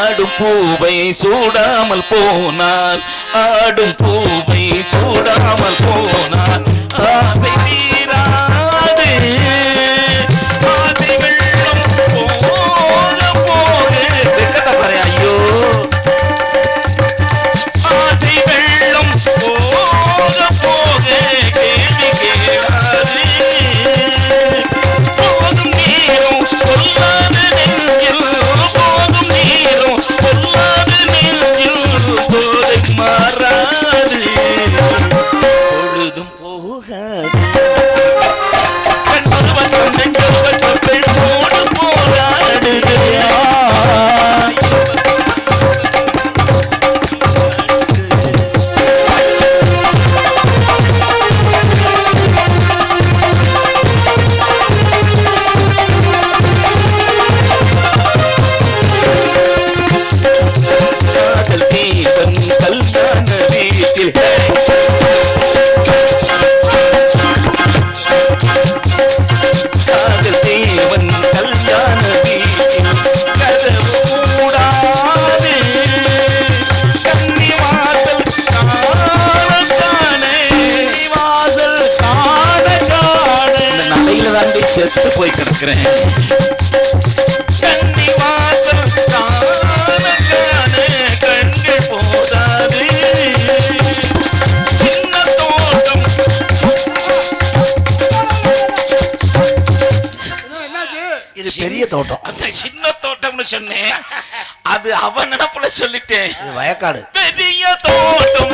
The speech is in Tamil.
ஆடும் பூவை சூடாமல் போனால் ஆடும் பூவை சூடாமல் போனால் பொழுதும் போகாது. வீட்டில் தேவன் கல்யாண வீட்டில் கதவு மூடாது கன்னி வாசல் வாசல் காணத்தானே இந்த நடையில தாண்டி செத்து போய் கிடக்கிறேன் இது பெரிய தோட்டம். அந்த சின்ன தோட்டம்னு சொன்னேன். அது அவன் நினப்புல சொல்லிட்டேன்? வயக்காடு. பெரிய தோட்டம்.